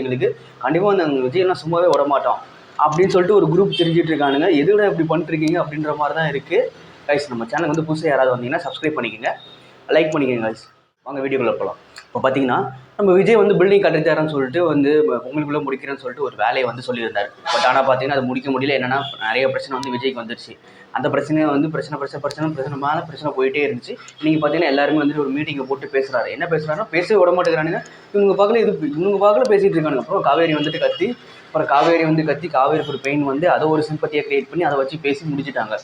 எங்களுக்கு கண்டிப்பாக வந்து அந்த விஜயெல்லாம் சும்மாவே விட மாட்டோம் அப்படின்னு சொல்லிட்டு ஒரு குரூப் தெரிஞ்சிட்டு இருக்கானுங்க. எதுல இப்படி பண்ணிருக்கீங்க அப்படின்ற மாதிரி தான் இருக்குது கைஸ் நம்ம சேனல் வந்து புதுசாக யாராவது வந்தீங்கன்னா சப்ஸ்கிரைப் பண்ணிக்கோங்க. லைக் பண்ணிக்கோங்க கைஸ் வாங்க வீடியோக்குள்ளே போகலாம் இப்போ பார்த்தீங்கன்னா நம்ம விஜய் வந்து பில்டிங் கட்டித்தாரன்னு சொல்லிட்டு வந்து உங்களுக்குள்ளே முடிக்கிறேன்னு சொல்லிட்டு ஒரு வேலையை வந்து சொல்லியிருந்தார். பட் ஆனால் பார்த்தீங்கன்னா அது முடிக்க முடியல. என்னன்னா நிறைய பிரச்சனை வந்து விஜய்க்கு வந்துருச்சு. அந்த பிரச்சனையை வந்து பிரச்சனை பிரச்சனை பிரச்சனை பிரச்சனை மேலே பிரச்சனை போயிட்டே இருந்துச்சு. நீங்கள் பார்த்தீங்கன்னா எல்லாருமே வந்துட்டு ஒரு மீட்டிங்கை போட்டு பேசுகிறாரு என்ன பேசுகிறாருன்னா பேசவே விட மாட்டேங்கிறானுங்க. இவங்க பார்க்கல இது இவங்க பார்க்கல பேசிகிட்டு இருக்கானுங்க. அப்புறம் காவேரி வந்துட்டு கத்தி அப்புறம் காவேரி வந்து கத்தி காவேரி ஒரு பெயின் வந்து அதை ஒரு சிம்பத்தியை க்ரியேட் பண்ணி அதை வச்சு பேசி முடிச்சுட்டாங்க.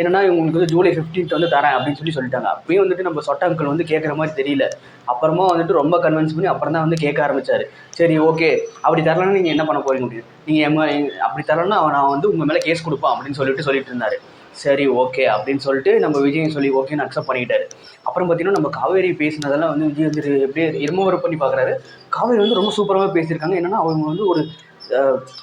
என்னன்னா உங்களுக்கு வந்து ஜூலை 15th வந்து தரேன் அப்படின்னு சொல்லி சொல்லிட்டாங்க. அப்பயும் வந்துட்டு நம்ம சொட்ட அங்கிள் வந்து கேட்குற மாதிரி தெரியல. அப்புறமா வந்துட்டு ரொம்ப கன்வின்ஸ் பண்ணி அப்புறம் தான் வந்து கேட்க ஆரம்பிச்சாரு. சரி ஓகே அப்படி தரலன்னா நீங்கள் என்ன பண்ண போறீங்க? அப்படின்னு. நீங்கள் எம்ம அப்படி தரலன்னா நான் வந்து உங்கள் மேலே கேஸ் கொடுப்பான் அப்படின்னு சொல்லிட்டு சொல்லிட்டு இருந்தாரு. சரி ஓகே அப்படின்னு சொல்லிட்டு நம்ம விஜய் சொல்லி ஓகேன்னு அக்செப்ட் பண்ணிக்கிட்டாரு. அப்புறம் பார்த்தீங்கன்னா நம்ம காவேரி பேசினதெல்லாம் வந்து விஜய் வந்து எப்படியே இருமவரம் பண்ணி பார்க்குறாரு காவேரி வந்து ரொம்ப சூப்பராகவே பேசியிருக்காங்க. என்னென்னா அவங்க வந்து ஒரு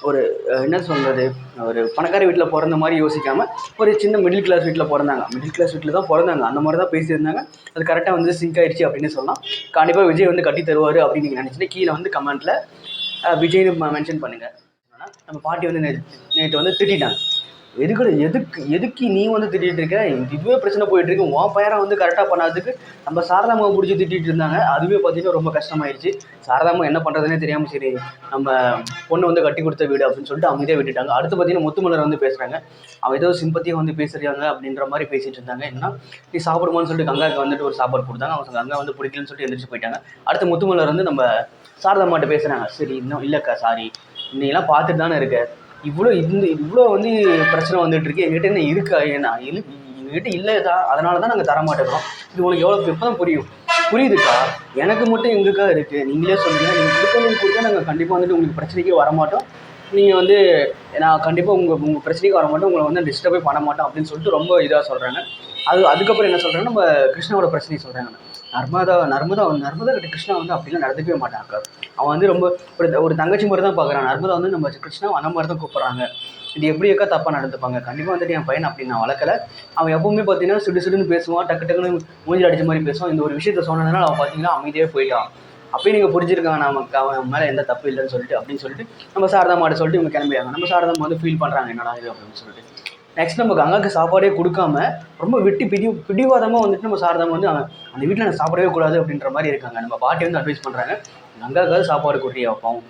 ஒரு என்ன சொல்கிறது ஒரு பணக்கார வீட்டில் பிறந்த மாதிரி யோசிக்காமல் ஒரு சின்ன மிடில் கிளாஸ் வீட்டில் பிறந்தாங்க. மிடில் கிளாஸ் வீட்டில் தான் பிறந்தாங்க. அந்த மாதிரி தான் பேசியிருந்தாங்க. அது கரெக்டாக வந்து சிங்க் ஆயிடுச்சு அப்படின்னு சொல்லலாம். கண்டிப்பாக விஜய் வந்து கட்டி தருவார் அப்படின்னு நீங்கள் நினச்சிட்டு கீழே வந்து கமெண்ட்டில் விஜய்னு மென்ஷன் பண்ணுங்கள் நம்ம பாட்டி வந்து நேற்று நேற்று வந்து திட்டாங்க எதுக்கு எதுக்கு எதுக்கு நீ வந்து திட்டிகிட்டு இருக்க? இதுவே பிரச்சனை போயிட்டு இருக்கு. உன் பையனை வந்து கரெக்டாக பண்ணாததுக்கு நம்ம சாரதாமாவை பிடிச்சி திட்டிகிட்டு இருந்தாங்க. அதுவே பார்த்தீங்கன்னா ரொம்ப கஷ்டமாயிருச்சு. சாரதாமா என்ன பண்ணுறதுனே தெரியாமல் சரி நம்ம பொண்ணு வந்து கட்டி கொடுத்த வீடு அப்படின்னு சொல்லிட்டு அமைதியாக விட்டுட்டாங்க. அடுத்து பார்த்தீங்கன்னா முத்துமலர் வந்து பேசுகிறாங்க அவன் ஏதோ சிம்பத்தியாக வந்து பேசுகிறாங்க அப்படின்ற மாதிரி பேசிட்டு இருந்தாங்க. என்ன நீ சாப்பிடுமான்னு சொல்லிட்டு கங்காக்கு வந்துட்டு ஒரு சாப்பாடு கொடுத்தாங்க. அவங்க கங்கா வந்து பிடிக்கலன்னு சொல்லிட்டு எந்திரிச்சு போயிட்டாங்க. அடுத்து முத்துமலர் வந்து நம்ம சாரதாமாட்ட பேசுகிறாங்க சரி இன்னும் இல்லைக்கா சாரி நீலாம் பார்த்துட்டு தானே இருக்க. இவ்வளோ இந்த இவ்வளோ வந்து பிரச்சனை வந்துட்டு இருக்கு. எங்ககிட்ட என்ன இருக்கா? ஏன்னா இல்லை எங்ககிட்ட இல்லை தான் அதனால தான் நாங்கள் தர மாட்டேங்கிறோம் இது உங்களுக்கு எவ்வளோ இப்போ தான் புரியும். புரியுதுக்கா? எனக்கு மட்டும் எங்கக்கா இருக்குது நீங்களே சொல்லுங்கள் நீங்கள் கொடுக்கணும் கொடுத்தா நாங்கள் கண்டிப்பாக வந்துட்டு உங்களுக்கு பிரச்சனைக்கே வர மாட்டோம் நீங்கள் வந்து நான் கண்டிப்பாக உங்கள் உங்கள் பிரச்சனைக்கு வர மாட்டோம் உங்களை வந்து டிஸ்டர்பே பண்ண மாட்டோம் அப்படின்னு சொல்லிட்டு ரொம்ப இதாக சொல்கிறாங்க அது அதுக்கப்புறம் என்ன சொல்கிறாங்க நம்ம கிருஷ்ணாவோட பிரச்சனையை சொல்கிறாங்க நர்மதா நர்மதா நர்மதா கிட்ட கிருஷ்ணா வந்து அப்படிலாம் நடந்துக்கவே மாட்டாங்க அவன் வந்து ரொம்ப ஒரு ஒரு தங்கச்சி மாதிரி தான் பார்க்குறான் நர்மதா வந்து நம்ம கிருஷ்ணா அந்த மாதிரி தான் கூப்பிட்றாங்க. இது எப்படி எக்கா தப்பாக நடந்துப்பாங்க? கண்டிப்பாக வந்துட்டு என் பையன் அப்படி நான் வளர்க்கல. அவன் எப்பவுமே பார்த்தீங்கன்னா சுடு சுடுன்னு பேசுவான் டக்கு டக்குன்னு மூஞ்சில் அடிச்ச மாதிரி பேசுவான். இந்த ஒரு விஷயத்த சொன்னதுனால அவன் பார்த்தீங்கன்னா அமைதியாக போயிட்டான். அப்பயும் நீங்கள் புரிஞ்சிருக்காங்க நமக்கு அவன் மேலே எந்த தப்பு இல்லைன்னு சொல்லிட்டு அப்படின்னு சொல்லிட்டு நம்ம சாரதா மாட்ட சொல்லிட்டு இவங்க கிளம்பிடுறாங்க. நம்ம சாரதா வந்து ஃபீல் பண்ணுறாங்க என்னடா இது அப்படின்னு சொல்லிட்டு. நெக்ஸ்ட் நம்ம கங்காக்கு சாப்பாடே கொடுக்காம ரொம்ப வெட்டி பிடி பிடிவாதமாக வந்துட்டு நம்ம சாரதா வந்து அவன் அந்த வீட்டில் நான் சாப்பிடவே கூடாது அப்படின்ற மாதிரி இருக்காங்க. நம்ம பாட்டி வந்து அட்வைஸ் பண்ணுறாங்க கங்காக்காவது சாப்பாடு கொடுறியா பாவம்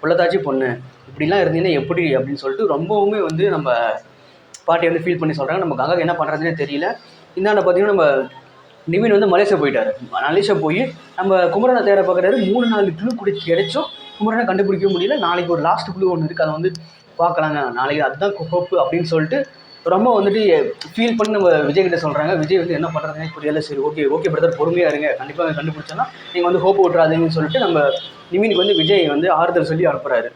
புள்ளத்தாச்சி பொண்ணு இப்படிலாம் இருந்தீங்கன்னா எப்படி? அப்படின்னு சொல்லிட்டு ரொம்பவுமே வந்து நம்ம பாட்டி வந்து ஃபீல் பண்ணி சொல்கிறாங்க நம்ம கங்காக்கு என்ன பண்ணுறதுனே தெரியல. இந்தாண்ட பார்த்தீங்கன்னா நம்ம நிவின் வந்து மலேசியா போயிட்டாரு. மலேசியா போய் நம்ம குமரனை தேட பார்க்குறாரு. மூணு நாலு குழு குடி கிடைச்சும் குமரனை கண்டுபிடிக்க முடியல. நாளைக்கு ஒரு லாஸ்ட் குழு ஒன்று இருக்குது அதை வந்து பார்க்கலாங்க. நாளைக்கு அதுதான் ஹோப்பு அப்படின்னு சொல்லிட்டு ரொம்ப வந்துட்டு ஃபீல் பண்ணி நம்ம விஜய் கிட்ட சொல்கிறாங்க விஜய் வந்து என்ன பண்ணுறாங்க புரியல. சரி ஓகே ஓகே பிரதர் பொறுமையாக இருங்க. கண்டிப்பாக கண்டுபிடிச்சோன்னா நீங்கள் வந்து ஹோப் விட்றாதீங்கன்னு சொல்லிட்டு நம்ம நிவினுக்கு வந்து விஜய் வந்து ஆறுதல் சொல்லி அனுப்புகிறாரு